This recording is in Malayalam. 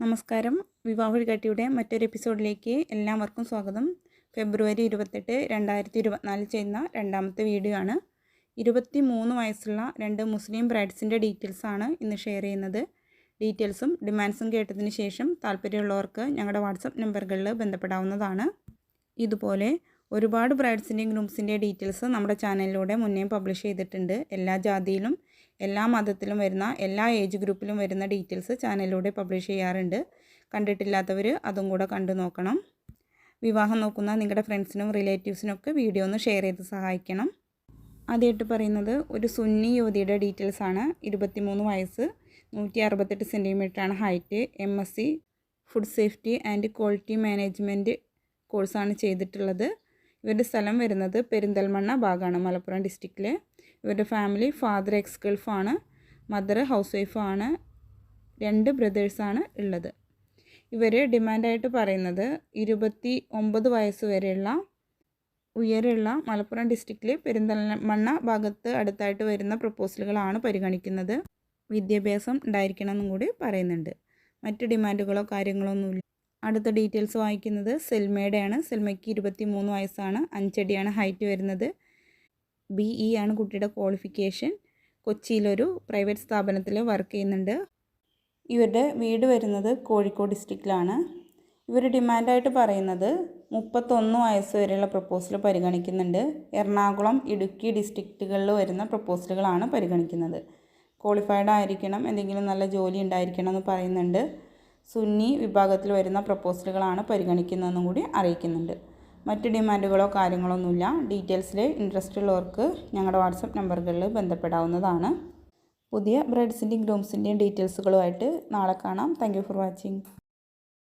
നമസ്കാരം. വിവാഹ വഴികാട്ടിയുടെ മറ്റൊരു എപ്പിസോഡിലേക്ക് എല്ലാവർക്കും സ്വാഗതം. ഫെബ്രുവരി ഇരുപത്തെട്ട് രണ്ടായിരത്തി ഇരുപത്തിനാലിൽ ചെയ്യുന്ന രണ്ടാമത്തെ വീഡിയോ ആണ്. ഇരുപത്തി മൂന്ന് വയസ്സുള്ള രണ്ട് മുസ്ലിം ബ്രൈഡ്സിന്റെ ഡീറ്റെയിൽസാണ് ഇന്ന് ഷെയർ ചെയ്യുന്നത്. ഡീറ്റെയിൽസും ഡിമാൻഡ്സും കേട്ടതിന് ശേഷം താല്പര്യമുള്ളവർക്ക് ഞങ്ങളുടെ വാട്സപ്പ് നമ്പറുകളിൽ ബന്ധപ്പെടാവുന്നതാണ്. ഇതുപോലെ ഒരുപാട് ബ്രൈഡ്സിന്റെയും ഗ്രൂംസിന്റെയും ഡീറ്റെയിൽസ് നമ്മുടെ ചാനലിലൂടെ മുന്നേ പബ്ലിഷ് ചെയ്തിട്ടുണ്ട്. എല്ലാ ജാതിയിലും എല്ലാ മതത്തിലും വരുന്ന എല്ലാ ഏജ് ഗ്രൂപ്പിലും വരുന്ന ഡീറ്റെയിൽസ് ചാനലിലൂടെ പബ്ലിഷ് ചെയ്യാറുണ്ട്. കണ്ടിട്ടില്ലാത്തവർ അതും കൂടെ കണ്ടു നോക്കണം. വിവാഹം നോക്കുന്ന നിങ്ങളുടെ ഫ്രണ്ട്സിനും റിലേറ്റീവ്സിനൊക്കെ വീഡിയോ ഒന്ന് ഷെയർ ചെയ്ത് സഹായിക്കണം. ആദ്യമായിട്ട് പറയുന്നത് ഒരു സുന്നി യുവതിയുടെ ഡീറ്റെയിൽസ് ആണ്. ഇരുപത്തിമൂന്ന് വയസ്സ് നൂറ്റി അറുപത്തെട്ട് സെന്റിമീറ്ററാണ് height M S C food safety and quality management കോഴ്സാണ് ചെയ്തിട്ടുള്ളത്. ഇവരുടെ സ്ഥലം വരുന്നത് പെരിന്തൽമണ്ണ ഭാഗമാണ് മലപ്പുറം ഡിസ്ട്രിക്റ്റിൽ ഇവരുടെ ഫാമിലി ഫാദർ എക്സ് ഗൾഫാണ് മദർ ഹൗസ് വൈഫാണ് രണ്ട് ബ്രദേഴ്സാണ് ഉള്ളത്. ഇവർ ഡിമാൻഡായിട്ട് പറയുന്നത് ഇരുപത്തി ഒമ്പത് വയസ്സ് വരെയുള്ള ഉയരമുള്ള മലപ്പുറം ഡിസ്ട്രിക്റ്റിൽ പെരിന്തൽമണ്ണ ഭാഗത്ത് അടുത്തായിട്ട് വരുന്ന പ്രപ്പോസലുകളാണ് പരിഗണിക്കുന്നത്. വിദ്യാഭ്യാസം ഉണ്ടായിരിക്കണം എന്നും കൂടി പറയുന്നുണ്ട്. മറ്റ് ഡിമാൻഡുകളോ കാര്യങ്ങളോ ഒന്നുമില്ല. അടുത്ത ഡീറ്റെയിൽസ് വായിക്കുന്നത് സെൽമയുടെയാണ്. സെൽമയ്ക്ക് ഇരുപത്തി മൂന്ന് വയസ്സാണ്. അഞ്ചടിയാണ് ഹൈറ്റ് വരുന്നത്. ബി ഇ ആണ് കുട്ടിയുടെ ക്വാളിഫിക്കേഷൻ കൊച്ചിയിലൊരു പ്രൈവറ്റ് സ്ഥാപനത്തിൽ വർക്ക് ചെയ്യുന്നുണ്ട്. ഇവരുടെ വീട് വരുന്നത് കോഴിക്കോട് ഡിസ്ട്രിക്റ്റിലാണ് ഇവർ ഡിമാൻഡായിട്ട് പറയുന്നത് മുപ്പത്തൊന്ന് വയസ്സ് വരെയുള്ള പ്രപ്പോസൽ പരിഗണിക്കുന്നുണ്ട്. എറണാകുളം ഇടുക്കി ഡിസ്ട്രിക്റ്റുകളിൽ വരുന്ന പ്രപ്പോസലുകളാണ് പരിഗണിക്കുന്നത്. ക്വാളിഫൈഡ് ആയിരിക്കണം എന്തെങ്കിലും നല്ല ജോലി ഉണ്ടായിരിക്കണം എന്ന് പറയുന്നുണ്ട്. സുന്നി വിഭാഗത്തിൽ വരുന്ന പ്രപ്പോസലുകളാണ് പരിഗണിക്കുന്നതെന്നും കൂടി അറിയിക്കുന്നുണ്ട്. മറ്റ് ഡിമാൻഡുകളോ കാര്യങ്ങളോ ഒന്നുമില്ല ഡീറ്റെയിൽസിൽ ഇൻട്രസ്റ്റ് ഉള്ളവർക്ക് ഞങ്ങളുടെ വാട്സപ്പ് നമ്പറുകളിൽ ബന്ധപ്പെടാവുന്നതാണ്. പുതിയ ബ്രൈഡ്സിന്റെയും ഗ്രൂംസിന്റെയും ഡീറ്റെയിൽസുകളുമായിട്ട് നാളെ കാണാം. Thank for watching.